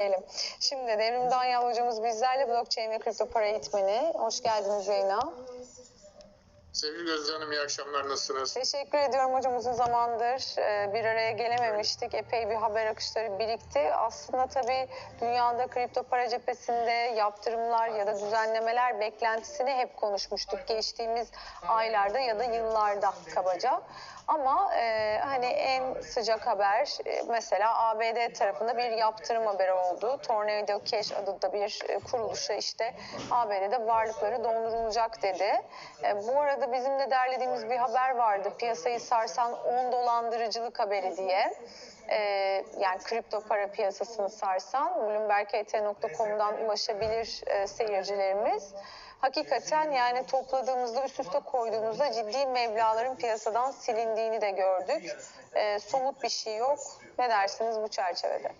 Diyelim. Şimdi Devrim Danyal hocamız bizlerle blockchain ve kripto para eğitmeni. Hoş geldiniz yayına. Sevgili Gözde Hanım iyi akşamlar nasılsınız? Teşekkür ediyorum hocam uzun zamandır e, bir araya gelememiştik. Epey bir haber akışları birikti. Aslında tabii dünyada kripto para cephesinde yaptırımlar ya da düzenlemeler beklentisini hep konuşmuştuk geçtiğimiz aylarda ya da yıllarda kabaca. Ama e, hani en sıcak haber e, mesela ABD tarafında bir yaptırım haberi oldu. Tornado Cash adında bir e, kuruluşa işte ABD'de varlıkları dondurulacak dedi. E, bu arada bizim de derlediğimiz bir haber vardı. Piyasayı sarsan 10 dolandırıcılık haberi diye. E, yani kripto para piyasasını sarsan bloombergt.com'dan ulaşabilir e, seyircilerimiz hakikaten yani topladığımızda üst üste koyduğumuzda ciddi meblaların piyasadan silindiğini de gördük. Ee, somut bir şey yok. Ne dersiniz bu çerçevede?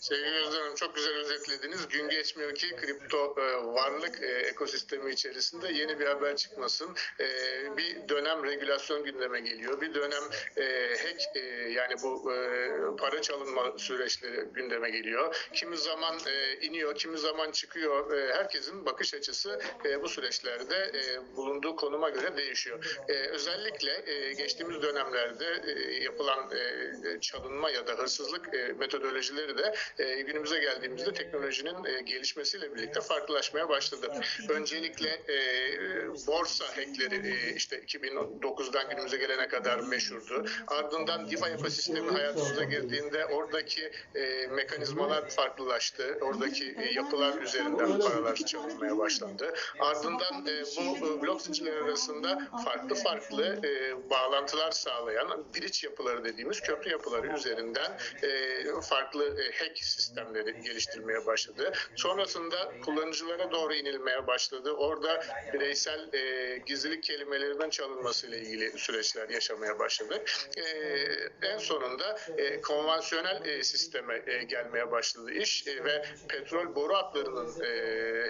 Sevgili Hanım çok güzel özetlediniz. Gün geçmiyor ki kripto e, varlık e, ekosistemi içerisinde yeni bir haber çıkmasın. E, bir dönem regülasyon gündeme geliyor. Bir dönem e, hack e, yani bu e, para çalınma süreçleri gündeme geliyor. Kimi zaman e, iniyor, kimi zaman çıkıyor. E, herkesin bakış açısı e, bu süreçlerde e, bulunduğu konuma göre değişiyor. E, özellikle e, geçtiğimiz dönemlerde e, yapılan e, çalınma ya da hırsızlık e, metodolojileri de e, günümüze geldiğimizde teknolojinin e, gelişmesiyle birlikte farklılaşmaya başladı. Öncelikle e, borsa hackleri e, işte 2009'dan günümüze gelene kadar meşhurdu. Ardından DeFi ekosistemi hayatımıza girdiğinde oradaki mekanizmalar farklılaştı. Oradaki yapılar üzerinden paralar çalınmaya başlandı. Ardından bu e, arasında farklı farklı bağlantılar sağlayan bridge yapıları dediğimiz köprü yapıları üzerinden farklı hack sistemleri geliştirmeye başladı. Sonrasında kullanıcılara doğru inilmeye başladı. Orada bireysel e, gizlilik kelimelerinin çalınması ile ilgili süreçler yaşamaya başladı. E, en sonunda e, konvansiyonel e, sisteme e, gelmeye başladı iş e, ve petrol boru hatlarının e,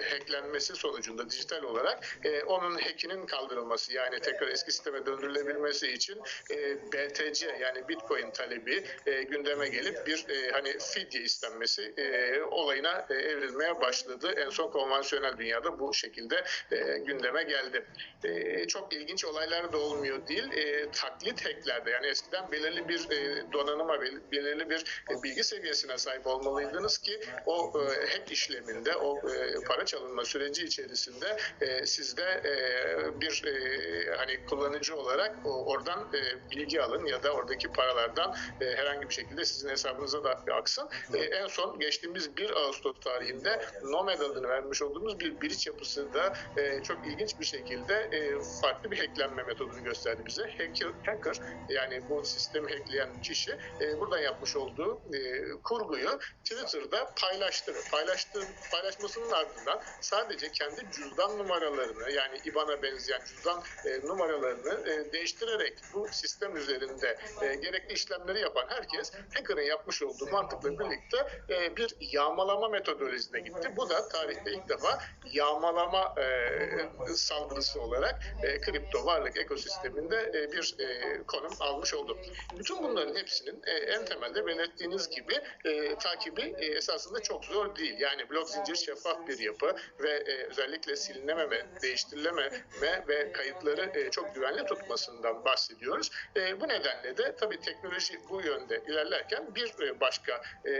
hacklenmesi sonucunda dijital olarak e, onun hackinin kaldırılması yani tekrar eski sisteme döndürülebilmesi için e, BTC yani Bitcoin talebi e, gündeme gelip bir e, hani fidye istenmesi e, olayına e, evrilmeye başladı. En son konvansiyonel dünyada bu şekilde e, gündeme geldi. E, çok ilginç olaylar da olmuyor değil. E, taklit hacklerde yani eskiden belirli bir e, donanıma, bel- belirli bir e, bilgi seviyesine sahip olmalıydınız ki o e, hack işleminde, o e, para çalınma süreci içerisinde e, sizde e, bir e, hani kullanıcı olarak o, oradan e, bilgi alın ya da oradaki paralardan e, herhangi bir şekilde sizin hesabınıza da aksın. E, en son geçtiğimiz 1 Ağustos tarihinde Nomad adını vermiş olduğumuz bir bridge yapısı da e, çok ilginç bir şekilde e, farklı bir hacklenme metodunu gösterdi bize. Hacker, hacker yani bu sistemi hackleyen kişi e, buradan yapmış olduğu e, kurguyu Twitter'da paylaştı. Paylaştı, paylaşmasının ardından sadece kendi cüzdan numaralarını yani IBAN'a benzeyen cüzdan e, numaralarını e, değiştirerek bu sistem üzerinde e, gerekli işlemleri yapan herkes hacker'ın yapmış olduğu mantıkla birlikte e, bir yağmalama metodolojisine gitti. Bu da tarihte ilk defa yağmalama e, olarak e, kripto varlık ekosisteminde e, bir konum almış oldu. Bütün bunların hepsinin en temelde belirttiğiniz gibi takibi esasında çok zor değil. Yani blok zincir şeffaf bir yapı ve özellikle silinememe, değiştirilememe ve kayıtları çok güvenli tutmasından bahsediyoruz. Bu nedenle de tabii teknoloji bu yönde ilerlerken bir başka e,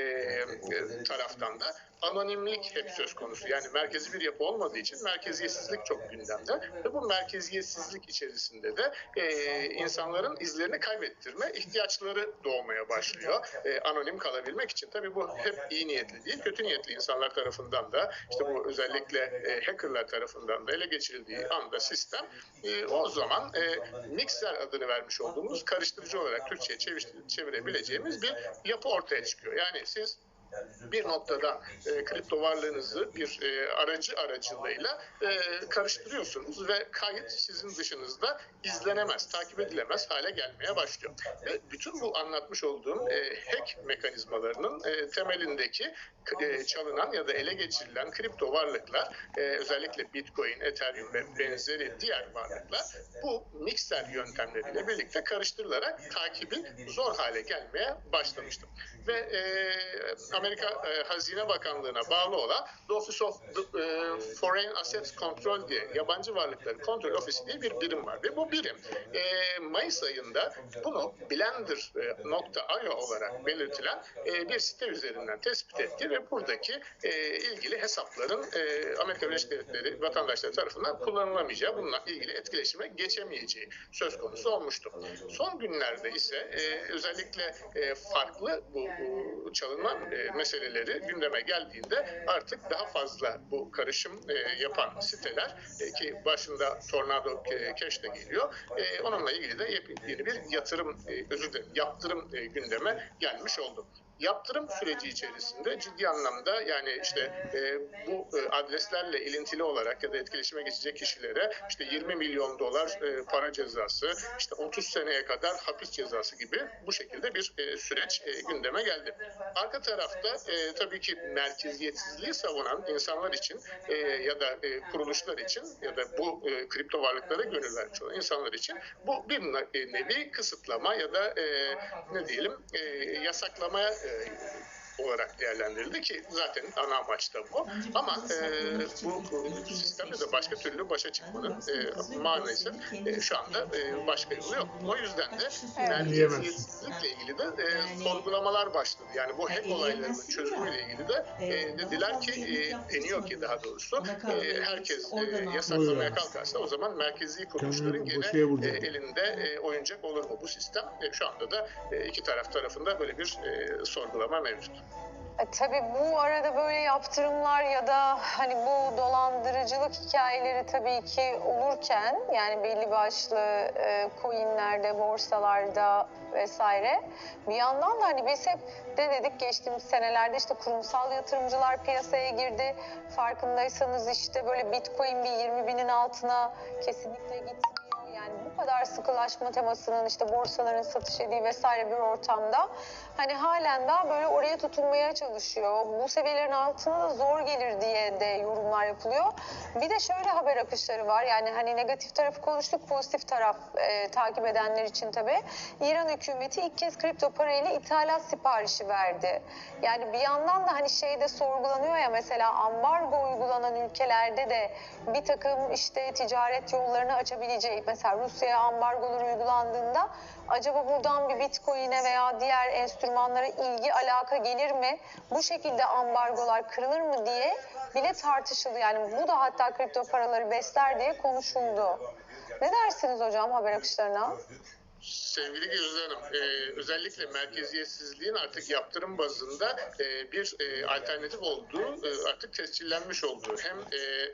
taraftan da anonimlik hep söz konusu. Yani merkezi bir yapı olmadığı için merkeziyetsizlik çok gündemde. Ve bu merkeziyetsizlik içerisinde de e, insanların izlerini kaybettirme ihtiyaçları doğmaya başlıyor. E, anonim kalabilmek için. Tabii bu hep iyi niyetli değil, kötü niyetli insanlar tarafından da işte bu özellikle e, hackerlar tarafından da ele geçirildiği anda sistem e, o zaman e, mikser adını vermiş olduğumuz karıştırıcı olarak Türkçe'ye çevir- çevirebileceğimiz bir yapı ortaya çıkıyor. Yani siz bir noktada e, kripto varlığınızı bir e, aracı aracılığıyla e, karıştırıyorsunuz ve kayıt sizin dışınızda izlenemez, takip edilemez hale gelmeye başlıyor. Ve bütün bu anlatmış olduğum e, hack mekanizmalarının e, temelindeki e, çalınan ya da ele geçirilen kripto varlıklar e, özellikle Bitcoin, Ethereum ve benzeri diğer varlıklar bu mikser yöntemleriyle birlikte karıştırılarak takibi zor hale gelmeye başlamıştı. Ve e, Amerika Hazine Bakanlığı'na bağlı olan The Office of Foreign Assets Control diye yabancı varlıkları kontrol ofisi diye bir birim var. Ve bu birim Mayıs ayında bunu Blender.io olarak belirtilen bir site üzerinden tespit etti ve buradaki e, ilgili hesapların e, Amerika Birleşik Devletleri vatandaşları tarafından kullanılamayacağı, bununla ilgili etkileşime geçemeyeceği söz konusu olmuştu. Son günlerde ise e, özellikle e, farklı bu, bu çalınma e, meseleleri gündeme geldiğinde artık daha fazla bu karışım e, yapan siteler e, ki başında Tornado e, Cash de geliyor. E, onunla ilgili de yeni bir yatırım, e, özür dilerim, yaptırım e, gündeme gelmiş oldu yaptırım süreci içerisinde ciddi anlamda yani işte e, bu e, adreslerle ilintili olarak ya da etkileşime geçecek kişilere işte 20 milyon dolar e, para cezası, işte 30 seneye kadar hapis cezası gibi bu şekilde bir e, süreç e, gündeme geldi. Arka tarafta e, tabii ki merkeziyetsizliği savunan insanlar için e, ya da e, kuruluşlar için ya da bu e, kripto varlıklara gönül vermiş olan insanlar için bu bir ne- e, nevi kısıtlama ya da e, ne diyelim e, yasaklamaya okay. Olarak değerlendirildi ki zaten ana amaç da bu. Ama e, bu, bu sistemle de başka türlü başa çıkmanın e, maalesef e, şu anda e, başka yolu yok. O yüzden de merkeziyetsizlikle ilgili de e, sorgulamalar başladı. Yani bu hack olaylarının çözümüyle ilgili de e, dediler ki e, deniyor ki daha doğrusu e, herkes e, yasaklamaya kalkarsa o zaman merkezi kuruluşların gene e, elinde e, oyuncak olur mu bu sistem? E, şu anda da e, iki taraf tarafında böyle bir e, sorgulama mevcut. E, tabii bu arada böyle yaptırımlar ya da hani bu dolandırıcılık hikayeleri tabii ki olurken yani belli başlı e, coinlerde, borsalarda vesaire bir yandan da hani biz hep de dedik geçtiğimiz senelerde işte kurumsal yatırımcılar piyasaya girdi. Farkındaysanız işte böyle bitcoin bir 20 binin altına kesinlikle gitmiyor. Yani kadar sıkılaşma temasının işte borsaların satış ediği vesaire bir ortamda hani halen daha böyle oraya tutunmaya çalışıyor. Bu seviyelerin altına da zor gelir diye de yorumlar yapılıyor. Bir de şöyle haber akışları var. Yani hani negatif tarafı konuştuk, pozitif taraf e, takip edenler için tabii. İran hükümeti ilk kez kripto parayla ithalat siparişi verdi. Yani bir yandan da hani şey de sorgulanıyor ya mesela ambargo uygulanan ülkelerde de bir takım işte ticaret yollarını açabileceği mesela Rusya'ya ambargolar uygulandığında acaba buradan bir bitcoin'e veya diğer enstrümanlara ilgi alaka gelir mi? Bu şekilde ambargolar kırılır mı diye bile tartışıldı. Yani bu da hatta kripto paraları besler diye konuşuldu. Ne dersiniz hocam haber akışlarına? Sevgili Gözde Hanım, e, özellikle merkeziyetsizliğin artık yaptırım bazında e, bir e, alternatif olduğu e, artık tescillenmiş olduğu hem e, e,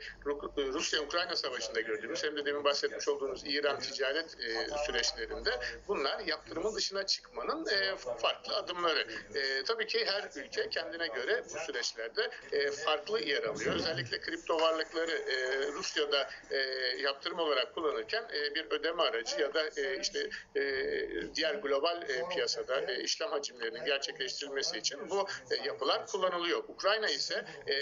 Rusya-Ukrayna savaşında gördüğümüz hem de demin bahsetmiş olduğunuz İran ticaret e, süreçlerinde bunlar yaptırımın dışına çıkmanın e, farklı adımları. E, tabii ki her ülke kendine göre bu süreçlerde e, farklı yer alıyor. Özellikle kripto varlıkları e, Rusya'da e, yaptırım olarak kullanırken e, bir ödeme aracı ya da e, işte e, diğer global e, piyasada e, işlem hacimlerinin gerçekleştirilmesi için bu e, yapılar kullanılıyor. Ukrayna ise e,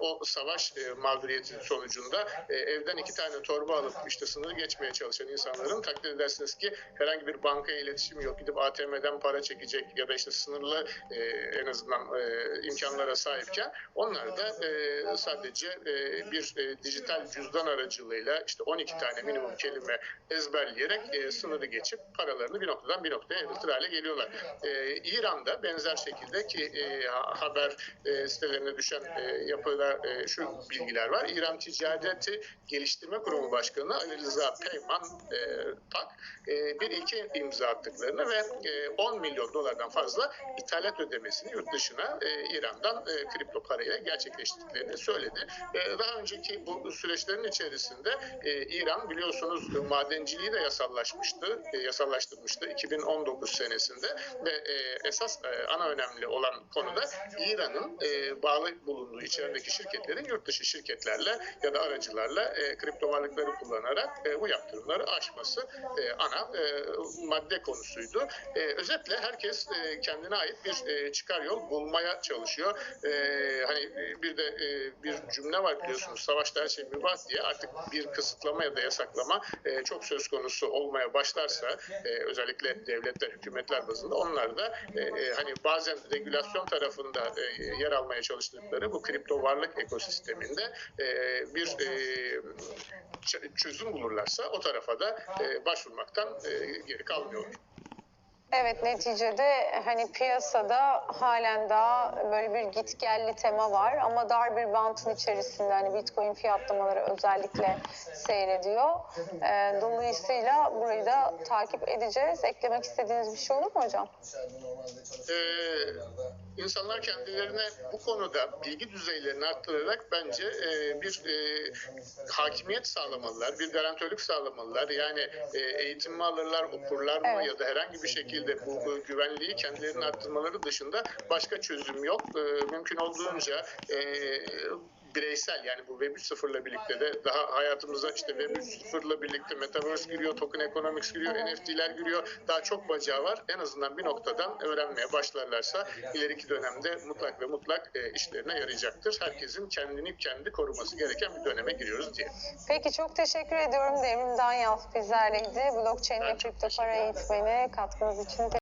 o savaş e, mağduriyeti sonucunda e, evden iki tane torba alıp işte sınırı geçmeye çalışan insanların takdir edersiniz ki herhangi bir bankaya iletişimi yok. Gidip ATM'den para çekecek ya da işte sınırlı e, en azından e, imkanlara sahipken onlar da e, sadece e, bir e, dijital cüzdan aracılığıyla işte 12 tane minimum kelime ezberleyerek e, sınırı geçip paralarını bir noktadan bir noktaya evriltir hale geliyorlar. E, İran'da benzer şekilde ki e, ha- haber e, sitelerine düşen e, yapıda e, şu bilgiler var. İran Ticareti Geliştirme Kurumu Başkanı Ali Rıza Peyman e, Tak e, bir ilke imza attıklarını ve e, 10 milyon dolardan fazla ithalat ödemesini yurt dışına e, İran'dan e, kripto parayla gerçekleştirdiklerini söyledi. E, daha önceki bu süreçlerin içerisinde e, İran biliyorsunuz madenciliği de yasallaşmıştı. E, yasallaştırmıştı 2019 senesinde ve e, esas e, ana önemli olan konu da İran'ın e, bağlı bulunduğu içerideki şirketlerin yurt dışı şirketlerle ya da aracılarla kripto varlıkları kullanarak bu yaptırımları aşması ana madde konusuydu. E, özetle herkes kendine ait bir çıkar yol bulmaya çalışıyor. Hani bir de bir cümle var biliyorsunuz savaşta her şey mübah diye artık bir kısıtlama ya da yasaklama çok söz konusu olmaya başlarsa e, özellikle devletler, hükümetler bazında onlar da e, e, hani bazen regülasyon tarafında e, yer almaya çalıştıkları bu kripto varlık ekosisteminde e, bir e, çözüm bulurlarsa o tarafa da e, başvurmaktan e, geri kalmıyor. Evet neticede hani piyasada halen daha böyle bir gitgelli tema var ama dar bir bantın içerisinde hani Bitcoin fiyatlamaları özellikle seyrediyor. Ee, dolayısıyla burayı da takip edeceğiz. Eklemek istediğiniz bir şey olur mu hocam? Ee, insanlar kendilerine bu konuda bilgi düzeylerini arttırarak bence e, bir e, hakimiyet sağlamalılar, bir garantörlük sağlamalılar. Yani e, eğitim mi alırlar, okurlar mı Evet. ya da herhangi bir şekilde bu, güvenliği kendilerinin arttırmaları dışında başka çözüm yok. E, mümkün olduğunca e, bireysel yani bu Web 3.0'la birlikte de daha hayatımıza işte Web 3.0'la birlikte Metaverse giriyor, Token Economics giriyor, NFT'ler giriyor. Daha çok bacağı var. En azından bir noktadan öğrenmeye başlarlarsa ileriki dönemde mutlak ve mutlak e, işlerine yarayacaktır. Herkesin kendini kendi koruması gereken bir döneme giriyoruz diye. Peki çok teşekkür ediyorum Devrim Danyal bizlerleydi. Blockchain ve kripto para eğitmeni katkınız için